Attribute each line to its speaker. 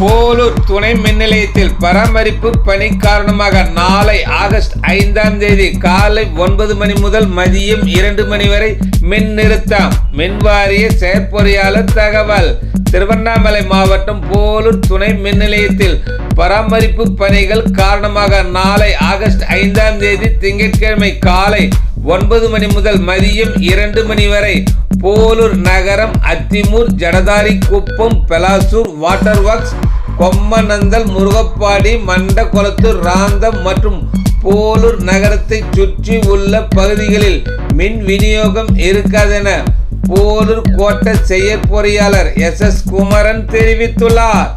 Speaker 1: போலூர் துணை மின் நிலையத்தில் பராமரிப்பு பணி காரணமாக நாளை ஆகஸ்ட் ஐந்தாம் தேதி காலை ஒன்பது மணி முதல் மதியம் இரண்டு மணி வரை மின் நிறுத்தம் மின்வாரிய செயற்பொறியாளர் தகவல். திருவண்ணாமலை மாவட்டம் போலூர் துணை மின் நிலையத்தில் பராமரிப்பு பணிகள் காரணமாக நாளை ஆகஸ்ட் ஐந்தாம் தேதி திங்கட்கிழமை காலை ஒன்பது மணி முதல் மதியம் இரண்டு மணி வரை போலூர் நகரம் அத்திமூர் ஜடதாரி குப்பம் பெலாசூர் வாட்டர் ஒர்க்ஸ் கொம்மநந்தல் முருகப்பாடி மண்டகுளத்தூர் ராந்தம் மற்றும் போலூர் நகரத்தை சுற்றி உள்ள பகுதிகளில் மின் விநியோகம் இருக்காதென போலூர் கோட்ட செயற்பொறியாளர் எஸ் எஸ் குமரன் தெரிவித்துள்ளார்.